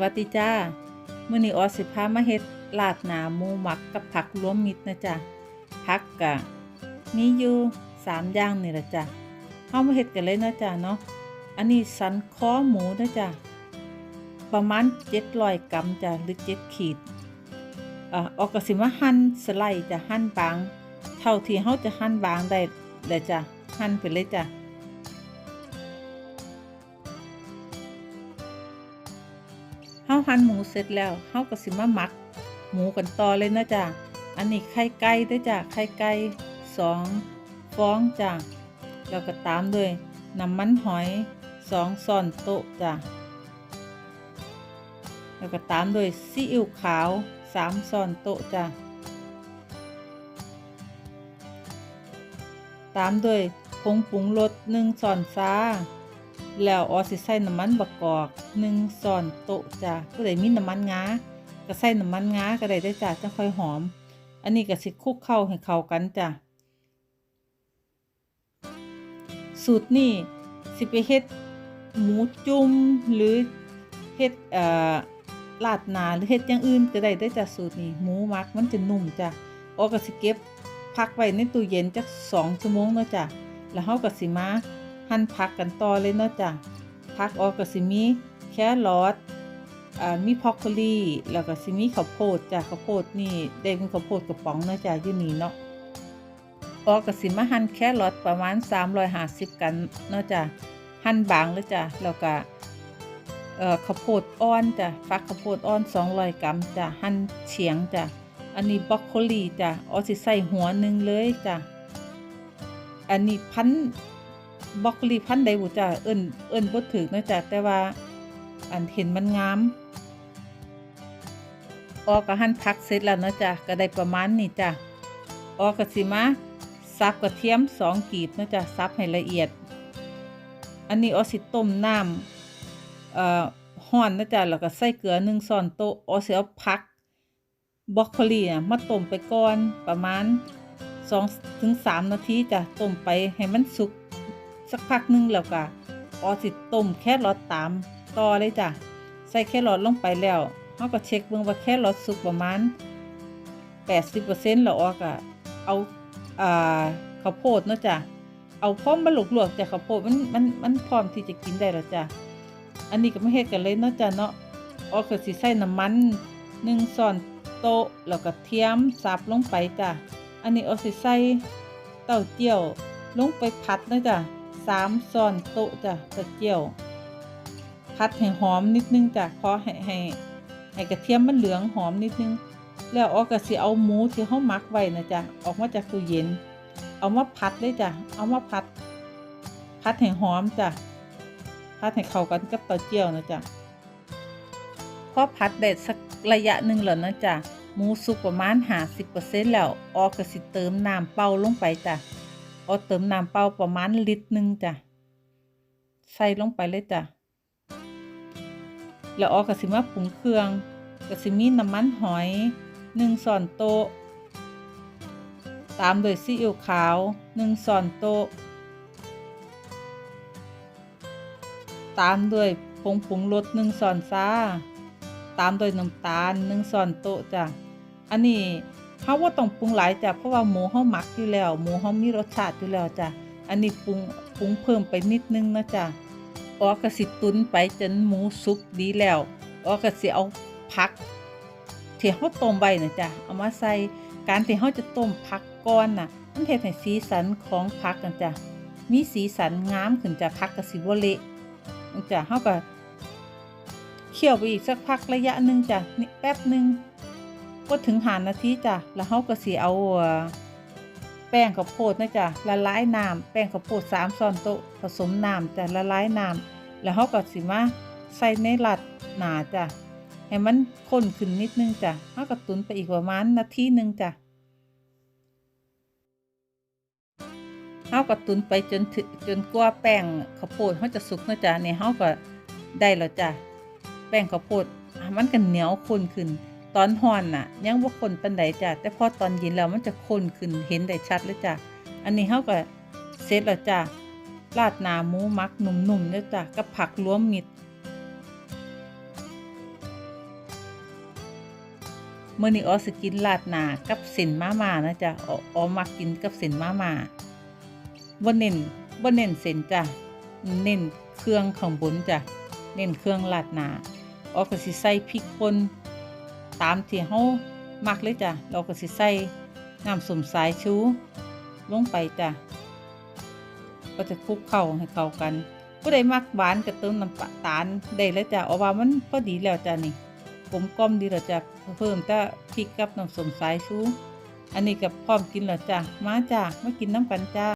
วัสดีจ้ามื้อนี้ออสิพามาเฮ็ดลาดหนาหมูหมักกับผักรวมมิตรนะจ๊ะผักกะมีอยู่สามอย่างนี่ละจ้ะเฮามาเฮ็ดกันเลยนะจ๊ะเนาะอันนี้สันคอหมูนะจ๊ะประมาณ700กรัมจ้ะหรือ7ขีดอ่าออกก็สิมาหั่นสไลด์จะหั่นบาง เท่าที่เฮาจะหั่นบางได้เลยจ้ะหั่นไปเลยจ้ะ หั่นหมูเสร็จแล้วเฮาก็สิมาหมัก หมูกันต่อเลยนะจ๊ะอันนี้ไข่ไก่ด้วยจ้ะไข่ไก่สองฟองจ้ะแล้วก็ตามด้วยน้ำมันหอยสองส่อนโต๊ะจ้ะแล้วก็ตามด้วยซีอิ๊วขาวสามส่อนโต๊ะจ้ะตามด้วยผงปรุงรสหนึ่งส่อนฟ้า แล้วออสิใส่น้ำมันบักกอกหนึ่งส่อนโต๊ะจ้ะผู้ใดมีน้ำมันงาก็ใส่น้ำมันงาก็ได้ได้จ้ะจะค่อยหอม อันนี้ก็สิคลุกเข้าให้เข้ากันจ้ะสูตรนี้สิไปเฮ็ดหมูจุ่มหรือเฮ็ดเอ่อลาดนาหรือเฮ็ดอย่างอื่นก็ได้ได้จ้ะสูตรนี้หมูมักมันจะนุ่มจ้ะออกก็สิเก็บพักไว้ในตู้เย็นจัก2ชั่วโมงเนาะจ้ะแล้วเฮาก็สิมา หั่นผักกันต่อเลยเนาะจ้ะผักออกก็สิมีแครอทมีพอกโคลีแล้วก็สิมีข้าวโพดจ้ะข้าวโพดนี่ได้เป็นข้าวโพดกระป๋องเนาะจ้ะอยู่นี่เนาะออกกสิมาหั่นแครอทประมาณ 350 กันเนาะจ้ะหั่นบางเลยจ้ะแล้วก็เอ่อข้าวโพดอ่อนจ้ะฟักข้าวโพดอ่อน 200 กรัมจ้ะหั่นเฉียงจ้ะอันนี้บรอกโคลีจ้ะออสิใส่หัวหนึ่งเลยจ้ะอันนี้พัน บรอกลีพันใดบ่จ้ะเอิ้นเอิ้นบ่ถูกเนะจ้ะแต่ว่า อันเห็นมันงามออกก็หั่นผักเสร็จแล้วนะจ้ะก็ได้ประมาณนี้จ้ะออกก็สิมาซับกระเทียมสองกีบนะจ๊ะซับให้ละเอียด อันนี้ออสิต้มน้ำเอ่อห้อนนะจ๊ะแล้วก็ใส่เกลือหนึ่งช้อนโต๊ะออสิเอาผักบรอกโคลีอะมาต้มไปก่อนประมาณ2ถึง3นาทีจ้ะต้มไปให้มันสุก สักพักหนึงแล้วก็ออสิต้มแครอทตามต่อเลยจ้ะใส่แครอทลงไปแล้วเฮาก็เช็คเบิ่งว่าแครอทสุกประมาณ 80%แล้วออก็เอาอ่าข้าวโพดเนาะจ้ะเอาพร้อมมาลวกๆจ้ะข้าวโพดมันมันมันพร้อมที่จะกินได้แล้วจ้ะอันนี้ก็ไม่เฮ็ดกันเลยเนาะจ้ะเนาะออกก็สิใส่น้ำมัน1ช้อนโต๊ะแล้วก็เทียมสับลงไปจ้ะอันนี้ออกสิใส่เต้าเจี้ยวลงไปผัดนะจ้ะ 3ช้อนโต๊ะจ้ะเต้าเจียวผัดให้หอมนิดนึงจ้ะพอให้ให้ให้กระเทียมมันเหลืองหอมนิดนึง แล้วออกก็สิเอาหมูที่เขาหมักไว้นะจ๊ะออกมาจากตู้เย็น เอามาผัดเลยจ้ะเอามาผัดผัดให้หอมจ้ะผัดให้เข้ากันกับเต้าเจี้ยวนะจ๊ะพอผัดได้สักระยะหนึ่งแล้วนะจ๊ะหมูสุกประมาณ50%แล้วออกก็สิเติมน้ำเปล่าลงไปจ้ะ ออกเติมน้ำเปล่าประมาณลิตรหนึ่งจ้ะ ใส่ลงไปเลยจ้ะ แล้วออกก็สิมาปรุงเครื่องก็สิมีน้ำมันหอยหนึ่งส่อนโต๊ะ ตามด้วยซีอิ๊วขาวหนึ่งส่อนโต๊ะ ตามด้วยผงปรุงรสหนึ่งส่อนซาตามด้วยน้ำตาลหนึ่งส่อนโต๊ะจ้ะ อันนี้ เขาว่าต้องปรุงหลายจ้ะเพราะว่าหมูเขาหมักอยู่แล้ว หมูเขามีรสชาติอยู่แล้วจ้ะอันนี้ปรุงปรุงเพิ่มไปนิดนึงนะจ้ะออกกระสิตุนไปจนหมูสุกดีแล้วออกกระสิเอาผักที่เฮาต้มไว้น่ะจ้ะเอามาใส่การที่เฮาจะต้มผักก่อนน่ะมันเฮ็ดให้สีสันของผักกันจ้ะมีสีสันงามขึ้นจ้ะผักก็สิบเละจ้ะเฮาก็เคี่ยวไปอีกสักพักระยะหนึงจ้ะนี่แป๊บหนึ่ง ก็ถึงหานาทีจ้ะ แล้วเฮาก็สิเอาแป้งข้าวโพดนะจ้ะละลายน้ำแป้งข้าวโพด3ช้อนโต๊ะผสมน้ำจ้ะละลายน้ำแล้วเฮาก็สิมาใส่ในลัดหนาจ้ะให้มันข้นขึ้นนิดนึงจ้ะเฮาก็ตุนไปอีกประมาณนาทีหนึงจ้ะเฮาก็ตุนไปจนถึจนกว่าแป้งข้าวโพดเฮาจะสุกนะจ้ะนี่เฮาก็ได้แล้วจ้ะแป้งข้าวโพดมันก็เหนียวข้นขึ้น ตอนร้อนน่ะ ยังบ่ข้นปานใดจ้ะแต่พอตอนเย็นแล้วมันจะข้นขึ้นเห็นได้ชัดเลยจ้ะอันนี้เฮาก็เสร็จแล้วจ้ะราดหนาหมูมักหนุ่มๆเด้อจ้ะกับผักรวมมิตรมื้อนี้ออสกินราดหนากับเส้นมาม่านะจ๊ะอออมักกินกับเส้นมาม่าบ่เน้นบ่เน้นเส้นจ้ะเน้นเครื่องข้างบนจ้ะเน้นเครื่องราดหนาออก็สิใส่พริกป่น ตามที่เฮามักเลยจ้ะเราก็สิใส่น้ำสมสายชูลงไปจ้ะก็จะคลุกเข้าให้เข้ากันผู้ใดมักหวานก็เติมน้ำตาลได้เลยจ้ะเอาว่ามันพอดีแล้วจ้ะนี่กลมกล่อมดีแล้วจ้ะเพิ่มแต่พริกกับน้ำสมสายชูอันนี้ก็พร้อมกินแล้วจ้ะมาจ้ะมากินน้ำกันจ้า